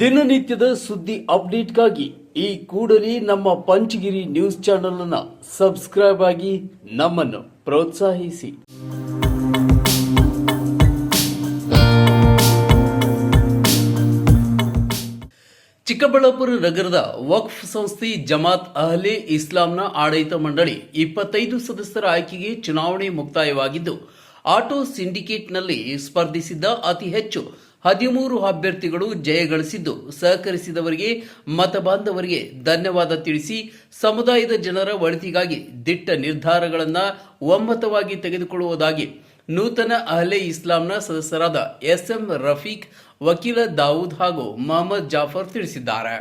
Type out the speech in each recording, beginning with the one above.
ದಿನನಿತ್ಯದ ಸುದ್ದಿ ಅಪ್ಡೇಟ್ಗಾಗಿ ಈ ಕೂಡಲೇ ನಮ್ಮ ಪಂಚಗಿರಿ ನ್ಯೂಸ್ ಚಾನೆಲ್ ಅನ್ನ ಸಬ್ಸ್ಕ್ರೈಬ್ ಆಗಿ ನಮ್ಮನ್ನು ಪ್ರೋತ್ಸಾಹಿಸಿ. ಚಿಕ್ಕಬಳ್ಳಾಪುರ ನಗರದ ವಕ್ಫ್ ಸಂಸ್ಥೆ ಜಮಾತ್ ಅಹ್ಲೆ ಇಸ್ಲಾಂನ ಆಡಳಿತ ಮಂಡಳಿ ಇಪ್ಪತ್ತೈದು ಸದಸ್ಯರ ಆಯ್ಕೆಗೆ ಚುನಾವಣೆ ಮುಕ್ತಾಯವಾಗಿದ್ದು, ಆಟೋ ಸಿಂಡಿಕೇಟ್ನಲ್ಲಿ ಸ್ಪರ್ಧಿಸಿದ್ದ ಅತಿ ಹೆಚ್ಚು ಹದಿಮೂರು ಅಭ್ಯರ್ಥಿಗಳು ಜಯಗಳಿಸಿದ್ದು ಸಹಕರಿಸಿದವರಿಗೆ ಮತಬಾಂಧವರಿಗೆ ಧನ್ಯವಾದ ತಿಳಿಸಿ, ಸಮುದಾಯದ ಜನರ ಒಳಿತಿಗಾಗಿ ದಿಟ್ಟ ನಿರ್ಧಾರಗಳನ್ನು ಒಮ್ಮತವಾಗಿ ತೆಗೆದುಕೊಳ್ಳುವುದಾಗಿ ನೂತನ ಅಹ್ಲೆ ಇಸ್ಲಾಂನ ಸದಸ್ಯರಾದ ಎಸ್ಎಂ ರಫೀಕ್, ವಕೀಲ ದಾವೂದ್ ಹಾಗೂ ಮೊಹಮ್ಮದ್ ಜಾಫರ್ ತಿಳಿಸಿದ್ದಾರೆ.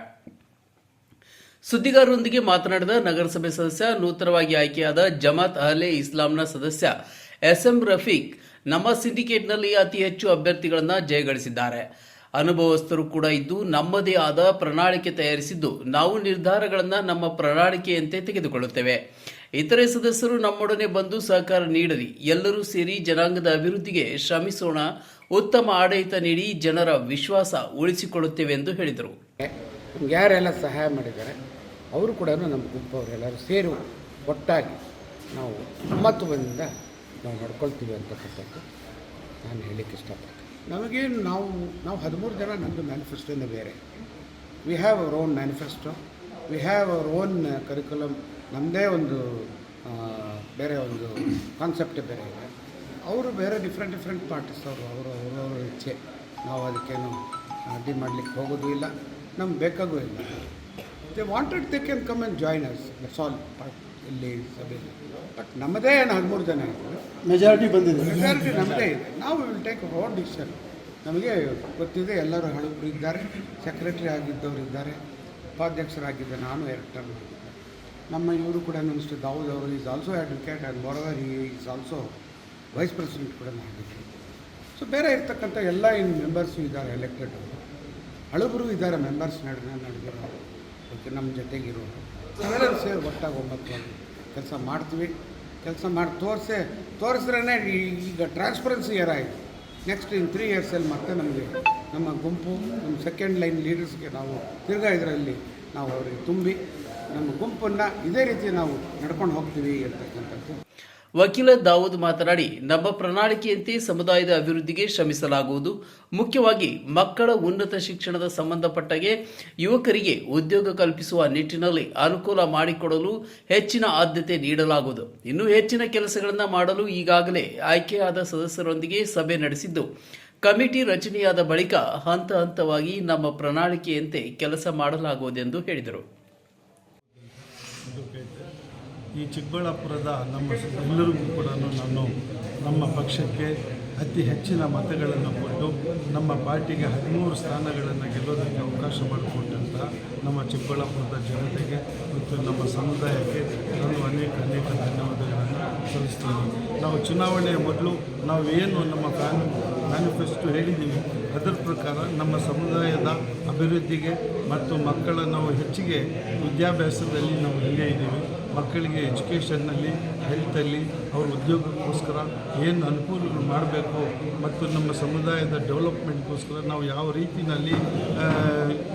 ಸುದ್ದಿಗಾರರೊಂದಿಗೆ ಮಾತನಾಡಿದ ನಗರಸಭೆ ಸದಸ್ಯ, ನೂತನವಾಗಿ ಆಯ್ಕೆಯಾದ ಜಮಾತ್ ಅಹ್ಲೆ ಇಸ್ಲಾಂನ ಸದಸ್ಯ ಎಸ್ಎಂ ರಫೀಕ್ ನಮ್ಮ ಸಿಂಡಿಕೇಟ್ನಲ್ಲಿ ಅತಿ ಹೆಚ್ಚು ಅಭ್ಯರ್ಥಿಗಳನ್ನು ಜಯಗಳಿಸಿದ್ದಾರೆ. ಅನುಭವಸ್ಥರು ಕೂಡ ಇದ್ದು ನಮ್ಮದೇ ಆದ ಪ್ರಣಾಳಿಕೆ ತಯಾರಿಸಿದ್ದು. ನಾವು ನಿರ್ಧಾರಗಳನ್ನು ನಮ್ಮ ಪ್ರಣಾಳಿಕೆಯಂತೆ ತೆಗೆದುಕೊಳ್ಳುತ್ತೇವೆ. ಇತರೆ ಸದಸ್ಯರು ನಮ್ಮೊಡನೆ ಬಂದು ಸಹಕಾರ ನೀಡಲಿ. ಎಲ್ಲರೂ ಸೇರಿ ಜನಾಂಗದ ಅಭಿವೃದ್ಧಿಗೆ ಶ್ರಮಿಸೋಣ. ಉತ್ತಮ ಆಡಳಿತ ನೀಡಿ ಜನರ ವಿಶ್ವಾಸ ಉಳಿಸಿಕೊಳ್ಳುತ್ತೇವೆ ಎಂದು ಹೇಳಿದರು. ಯಾರೆಲ್ಲ ಸಹಾಯ ಮಾಡಿದ್ದಾರೆ? ಅವರು ಕೂಡ ನಮ್ಮ ಗುಂಪವರೆಲ್ಲರೂ ಸೇರು ಒಟ್ಟಾಗಿ ನಾವು ಒಮ್ಮತದಿಂದ ನಾವು ನಡ್ಕೊಳ್ತೀವಿ ಅಂತಕ್ಕಂಥದ್ದು ನಾನು ಹೇಳಲಿಕ್ಕೆ ಇಷ್ಟಪಡ್ತೀನಿ. ನಮಗೇನು ನಾವು ನಾವು ಹದಿಮೂರು ಜನ ನಮ್ಮದು ಮ್ಯಾನಿಫೆಸ್ಟೋನೇ ಬೇರೆ. We have our own manifesto we have our own curriculum ನಮ್ಮದೇ ಒಂದು ಬೇರೆ ಒಂದು ಕಾನ್ಸೆಪ್ಟ್ ಬೇರೆ ಇದೆ. ಅವರು ಬೇರೆ ಡಿಫ್ರೆಂಟ್ ಡಿಫ್ರೆಂಟ್ ಪಾರ್ಟೀಸ್ ಅವರು ಅವರು ಅವರವರ ಇಚ್ಛೆ. ನಾವು ಅದಕ್ಕೇನು ಅಡ್ಡಿ ಮಾಡಲಿಕ್ಕೆ ಹೋಗೋದು ಇಲ್ಲ. ನಮ್ಗೆ ಬೇಕಾಗೂ ಇಲ್ಲ. They wanted they can come and join us that's all part ಇಲ್ಲಿ ಸಭೆ. ಬಟ್ ನಮ್ಮದೇ ಏನು ಹದಿಮೂರು ಜನ ಇದ್ದಾರೆ ಮೆಜಾರಿಟಿ ಬಂದಿದೆ. ಮೆಜಾರಿಟಿ ನಮ್ಮದೇ ಇದೆ. ನಾವು ವಿಲ್ ಟೇಕ್ ಓನ್ ಡಿಸಿಷನ್ ನಮಗೆ ಗೊತ್ತಿದೆ ಎಲ್ಲರೂ ಹಳಬರು ಇದ್ದಾರೆ. ಸೆಕ್ರೆಟರಿ ಆಗಿದ್ದವರು ಇದ್ದಾರೆ. ಉಪಾಧ್ಯಕ್ಷರಾಗಿದ್ದೆ ನಾನು ಎರಡು ಟರ್ಮ್ ಆಗಿದ್ದೆ ನಮ್ಮ ಇವರು ಕೂಡ ಮಿನಿಸ್ಟರ್ ದಾವೂದ್ ಅವರು is also advocate and moreover is also vice president ಕೂಡ ಆಗಿದ್ದರು ಸೊ ಬೇರೆ ಇರ್ತಕ್ಕಂಥ ಎಲ್ಲ ಇನ್ನು ಮೆಂಬರ್ಸು ಇದ್ದಾರೆ ಎಲೆಕ್ಟೆಡ್ ಅವರು ಹಳಬರು ಇದ್ದಾರೆ ಮೆಂಬರ್ಸ್ ನಡುವೆ ನಡೆದಿರೋ ಓಕೆ ನಮ್ಮ ಜೊತೆಗಿರೋರು. ಸೇರಿ ಒಟ್ಟಾಗಿ ಒಂಬತ್ತವಾಗಿ ಕೆಲಸ ಮಾಡ್ತೀವಿ. ಕೆಲಸ ಮಾಡಿ ತೋರಿಸೆ ತೋರಿಸ್ರೇ ಈಗ ಟ್ರಾನ್ಸ್ಪರೆನ್ಸಿ ಇಯರ್ ಆಯಿತು. ನೆಕ್ಸ್ಟ್ ಇನ್ ತ್ರೀ ಇಯರ್ಸಲ್ಲಿ ಮತ್ತೆ ನಮಗೆ ನಮ್ಮ ಗುಂಪು, ನಮ್ಮ ಸೆಕೆಂಡ್ ಲೈನ್ ಲೀಡರ್ಸ್ಗೆ ನಾವು ತಿರ್ಗಾ ಇದರಲ್ಲಿ ನಾವು ಅವರಿಗೆ ತುಂಬಿ ನಮ್ಮ ಗುಂಪನ್ನು ಇದೇ ರೀತಿ ನಾವು ನಡ್ಕೊಂಡು ಹೋಗ್ತೀವಿ ಅಂತಕ್ಕಂಥದ್ದು. ವಕೀಲ ದಾವೂದ್ ಮಾತನಾಡಿ, ನಮ್ಮ ಪ್ರಣಾಳಿಕೆಯಂತೆ ಸಮುದಾಯದ ಅಭಿವೃದ್ಧಿಗೆ ಶ್ರಮಿಸಲಾಗುವುದು. ಮುಖ್ಯವಾಗಿ, ಮಕ್ಕಳ ಉನ್ನತ ಶಿಕ್ಷಣದ ಸಂಬಂಧಪಟ್ಟಗೆ ಯುವಕರಿಗೆ ಉದ್ಯೋಗ ಕಲ್ಪಿಸುವ ನಿಟ್ಟಿನಲ್ಲಿ ಅನುಕೂಲ ಮಾಡಿಕೊಡಲು ಹೆಚ್ಚಿನ ಆದ್ಯತೆ ನೀಡಲಾಗುವುದು. ಇನ್ನೂ ಹೆಚ್ಚಿನ ಕೆಲಸಗಳನ್ನು ಮಾಡಲು ಈಗಾಗಲೇ ಆಯ್ಕೆಯಾದ ಸದಸ್ಯರೊಂದಿಗೆ ಸಭೆ ನಡೆಸಿದ್ದು, ಕಮಿಟಿ ರಚನೆಯಾದ ಬಳಿಕ ಹಂತ ಹಂತವಾಗಿ ನಮ್ಮ ಪ್ರಣಾಳಿಕೆಯಂತೆ ಕೆಲಸ ಮಾಡಲಾಗುವುದೆಂದು ಹೇಳಿದರು. ಈ ಚಿಕ್ಕಬಳ್ಳಾಪುರದ ನಮ್ಮ ಎಲ್ಲರಿಗೂ ಕೂಡ ನಾನು ನಮ್ಮ ಪಕ್ಷಕ್ಕೆ ಅತಿ ಹೆಚ್ಚಿನ ಮತಗಳನ್ನು ಕೊಟ್ಟು ನಮ್ಮ ಪಾರ್ಟಿಗೆ ಹದಿಮೂರು ಸ್ಥಾನಗಳನ್ನು ಗೆಲ್ಲೋದಕ್ಕೆ ಅವಕಾಶ ಮಾಡಿಕೊಟ್ಟಂತ ನಮ್ಮ ಚಿಕ್ಕಬಳ್ಳಾಪುರದ ಜನತೆಗೆ ಮತ್ತು ನಮ್ಮ ಸಮುದಾಯಕ್ಕೆ ನಾನು ಅನೇಕ ಅನೇಕ ಧನ್ಯವಾದಗಳನ್ನು ಸಲ್ಲಿಸ್ತೀನಿ. ನಾವು ಚುನಾವಣೆಯ ಮೊದಲು ನಾವು ಏನು ನಮ್ಮ ಫ್ಯಾನ್, ಮ್ಯಾನಿಫೆಸ್ಟೋ ಹೇಳಿದ್ದೀವಿ, ಅದರ ಪ್ರಕಾರ ನಮ್ಮ ಸಮುದಾಯದ ಅಭಿವೃದ್ಧಿಗೆ ಮತ್ತು ಮಕ್ಕಳ ನಾವು ಹೆಚ್ಚಿಗೆ ವಿದ್ಯಾಭ್ಯಾಸದಲ್ಲಿ ನಾವು ಇಲ್ಲೇ ಇದ್ದೀವಿ. ಮಕ್ಕಳಿಗೆ ಎಜುಕೇಷನ್ನಲ್ಲಿ, ಹೆಲ್ತಲ್ಲಿ, ಅವ್ರ ಉದ್ಯೋಗಕ್ಕೋಸ್ಕರ ಏನು ಅನುಕೂಲಗಳು ಮಾಡಬೇಕು ಮತ್ತು ನಮ್ಮ ಸಮುದಾಯದ ಡೆವಲಪ್ಮೆಂಟ್ಗೋಸ್ಕರ ನಾವು ಯಾವ ರೀತಿಯಲ್ಲಿ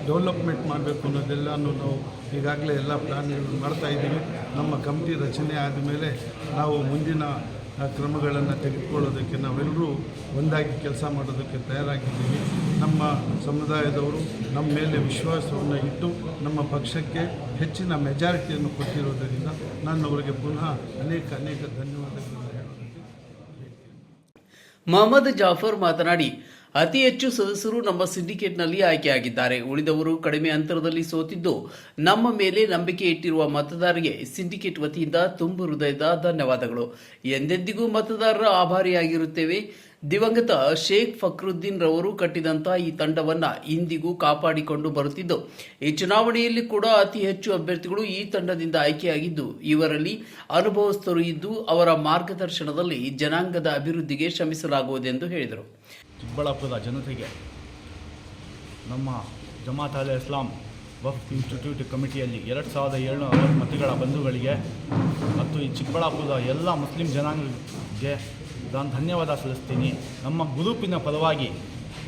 ಡೆವಲಪ್ಮೆಂಟ್ ಮಾಡಬೇಕು ಅನ್ನೋದೆಲ್ಲನೂ ನಾವು ಈಗಾಗಲೇ ಎಲ್ಲ ಪ್ಲಾನ್ಗಳನ್ನು ಮಾಡ್ತಾಯಿದ್ದೀವಿ ನಮ್ಮ ಕಮಿಟಿ ರಚನೆ ಆದಮೇಲೆ ನಾವು ಮುಂದಿನ ಕ್ರಮಗಳನ್ನು ತೆಗೆದುಕೊಳ್ಳೋದಕ್ಕೆ ನಾವೆಲ್ಲರೂ ಒಂದಾಗಿ ಕೆಲಸ ಮಾಡೋದಕ್ಕೆ ತಯಾರಾಗಿದ್ದೀವಿ. ನಮ್ಮ ಸಮುದಾಯದವರು ನಮ್ಮ ಮೇಲೆ ವಿಶ್ವಾಸವನ್ನು ಇಟ್ಟು ನಮ್ಮ ಪಕ್ಷಕ್ಕೆ ಹೆಚ್ಚಿನ ಮೆಜಾರಿಟಿಯನ್ನು ಕೊಟ್ಟಿರೋದರಿಂದ ನಾನು ಅವರಿಗೆ ಪುನಃ ಅನೇಕ ಅನೇಕ ಧನ್ಯವಾದಗಳನ್ನು ಹೇಳೋದಕ್ಕೆ ಮೊಹಮ್ಮದ್ ಜಾಫರ್ ಮಾತನಾಡಿ ಅತಿ ಹೆಚ್ಚು ಸದಸ್ಯರು ನಮ್ಮ ಸಿಂಡಿಕೇಟ್ನಲ್ಲಿ ಆಯ್ಕೆಯಾಗಿದ್ದಾರೆ. ಉಳಿದವರು ಕಡಿಮೆ ಅಂತರದಲ್ಲಿ ಸೋತಿದ್ದು ನಮ್ಮ ಮೇಲೆ ನಂಬಿಕೆ ಇಟ್ಟಿರುವ ಮತದಾರರಿಗೆ ಸಿಂಡಿಕೇಟ್ ವತಿಯಿಂದ ತುಂಬು ಹೃದಯದ ಧನ್ಯವಾದಗಳು. ಎಂದೆಂದಿಗೂ ಮತದಾರರ ಆಭಾರಿಯಾಗಿರುತ್ತೇವೆ. ದಿವಂಗತ ಶೇಖ್ ಫಕ್ರುದ್ದೀನ್ ರವರು ಕಟ್ಟಿದಂತ ಈ ತಂಡವನ್ನ ಇಂದಿಗೂ ಕಾಪಾಡಿಕೊಂಡು ಬರುತ್ತಿದ್ದು, ಈ ಚುನಾವಣೆಯಲ್ಲಿ ಕೂಡ ಅತಿ ಹೆಚ್ಚು ಅಭ್ಯರ್ಥಿಗಳು ಈ ತಂಡದಿಂದ ಆಯ್ಕೆಯಾಗಿದ್ದು, ಇವರಲ್ಲಿ ಅನುಭವಸ್ಥರು ಇದ್ದು ಅವರ ಮಾರ್ಗದರ್ಶನದಲ್ಲಿ ಜನಾಂಗದ ಅಭಿವೃದ್ಧಿಗೆ ಶ್ರಮಿಸಲಾಗುವುದೆಂದು ಹೇಳಿದರು. ಚಿಕ್ಕಬಳ್ಳಾಪುರದ ಜನತೆಗೆ ನಮ್ಮ ಜಮಾತ್ ಅಲೆ ಇಸ್ಲಾಂ ವಫ್ ಇನ್ಸ್ಟಿಟ್ಯೂಟ್ ಕಮಿಟಿಯಲ್ಲಿ ಎರಡು ಸಾವಿರದ ಏಳ್ನೂರ ಮತಗಳ ಬಂಧುಗಳಿಗೆ ಮತ್ತು ಈ ಚಿಕ್ಕಬಳ್ಳಾಪುರದ ಎಲ್ಲ ಮುಸ್ಲಿಂ ಜನಾಂಗಕ್ಕೆ ನಾನು ಧನ್ಯವಾದ ಸಲ್ಲಿಸ್ತೀನಿ. ನಮ್ಮ ಗ್ರೂಪಿನ ಪರವಾಗಿ,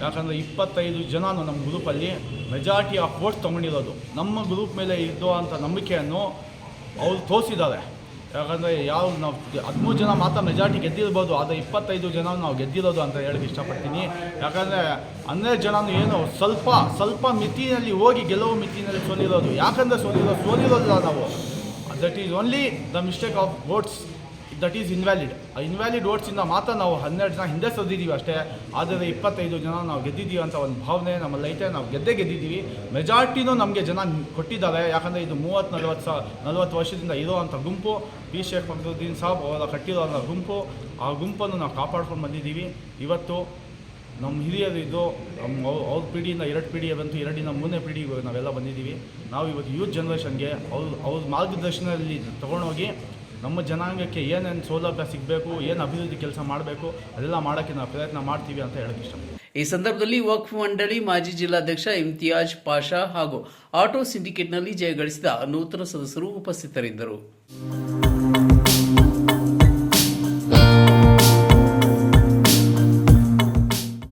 ಯಾಕಂದರೆ ಇಪ್ಪತ್ತೈದು ಜನ ನಮ್ಮ ಗ್ರೂಪಲ್ಲಿ ಮೆಜಾರಿಟಿ ಆಫ್ ವೋಟ್ಸ್ ತೊಗೊಂಡಿರೋದು. ನಮ್ಮ ಗ್ರೂಪ್ ಮೇಲೆ ಇರುವಂಥ ನಂಬಿಕೆಯನ್ನು ಅವ್ರು ತೋರಿಸಿದ್ದಾರೆ. ಯಾಕಂದರೆ ಯಾವ ನಾವು ಹದಿಮೂರು ಜನ ಮಾತ್ರ ಮೆಜಾರಿಟಿ ಗೆದ್ದಿರ್ಬೋದು, ಆದರೆ ಇಪ್ಪತ್ತೈದು ಜನ ನಾವು ಗೆದ್ದಿರೋದು ಅಂತ ಹೇಳಕ್ಕೆ ಇಷ್ಟಪಡ್ತೀನಿ. ಯಾಕಂದರೆ ಹನ್ನೆರಡು ಜನನು ಏನು ಸ್ವಲ್ಪ ಸ್ವಲ್ಪ ಮಿತಿನಲ್ಲಿ ಹೋಗಿ ಗೆಲುವು ಮಿತಿನಲ್ಲಿ ಸೋಲಿರೋದು. ಯಾಕಂದರೆ ಸೋಲಿರೋ, ಸೋಲಿರೋದಿಲ್ಲ ನಾವು. That is only the mistake of votes that is invalid ಆ ಇನ್ವ್ಯಾಲಿಡ್ ವೋಟ್ಸಿಂದ ಮಾತ್ರ ನಾವು ಹನ್ನೆರಡು ಜನ ಹಿಂದೆ ಸೋದಿದ್ದೀವಿ ಅಷ್ಟೇ. ಆದರೆ ಇಪ್ಪತ್ತೈದು ಜನ ನಾವು ಗೆದ್ದಿದ್ದೀವಿ ಅಂತ ಒಂದು ಭಾವನೆ ನಮ್ಮಲ್ಲಿ ಐತೆ ನಾವು ಗೆದ್ದೇ ಗೆದ್ದಿದ್ದೀವಿ. ಮೆಜಾರಿಟಿನೂ ನಮಗೆ ಜನ ಕೊಟ್ಟಿದ್ದಾರೆ ಯಾಕಂದರೆ ಇದು ಮೂವತ್ತು, ನಲ್ವತ್ತು ಸಾ, ನಲ್ವತ್ತು ವರ್ಷದಿಂದ ಇರುವಂಥ ಗುಂಪು. ಬಿ ಶೇಖ್ ಮಕ್ದುದ್ದೀನ್ ಸಾಬ್ ಅವರ ಕಟ್ಟಿರುವಂಥ ಗುಂಪು. ಆ ಗುಂಪನ್ನು ನಾವು ಕಾಪಾಡ್ಕೊಂಡು ಬಂದಿದ್ದೀವಿ. ಇವತ್ತು ನಮ್ಮ ಹಿರಿಯರು ಇದು, ನಮ್ಮ ಅವ್ರ ಪೀಡಿಯಿಂದ ಎರಡು ಪೀಡಿಯ ಬಂತು, ಎರಡಿನ ಮೂರನೇ ಪೀಳಿಗೆ ನಾವೆಲ್ಲ ಬಂದಿದ್ದೀವಿ. ನಾವು ಇವತ್ತು ಯೂತ್ ಜನ್ರೇಷನ್ಗೆ ಅವ್ರ ಅವ್ರ ಮಾರ್ಗದರ್ಶನದಲ್ಲಿ ತೊಗೊಂಡೋಗಿ ನಮ್ಮ ಜನಾಂಗಕ್ಕೆ ಏನೇನು ಸೌಲಭ್ಯ ಸಿಗಬೇಕು, ಏನು ಅಭಿವೃದ್ಧಿ ಕೆಲಸ ಮಾಡಬೇಕು, ಅದೆಲ್ಲ ಮಾಡೋಕ್ಕೆ ನಾವು ಪ್ರಯತ್ನ ಮಾಡ್ತೀವಿ ಅಂತ ಹೇಳಕ್ಕೆ ಇಷ್ಟಪಡ್ತೀನಿ. ಈ ಸಂದರ್ಭದಲ್ಲಿ ವಕ್ಫ್ ಮಂಡಳಿ ಮಾಜಿ ಜಿಲ್ಲಾಧ್ಯಕ್ಷ ಇಮ್ತಿಯಾಜ್ ಪಾಷಾ ಹಾಗೂ ಆಟೋ ಸಿಂಡಿಕೇಟ್ನಲ್ಲಿ ಜಯಗಳಿಸಿದ ನೂತನ ಸದಸ್ಯರು ಉಪಸ್ಥಿತರಿದ್ದರು.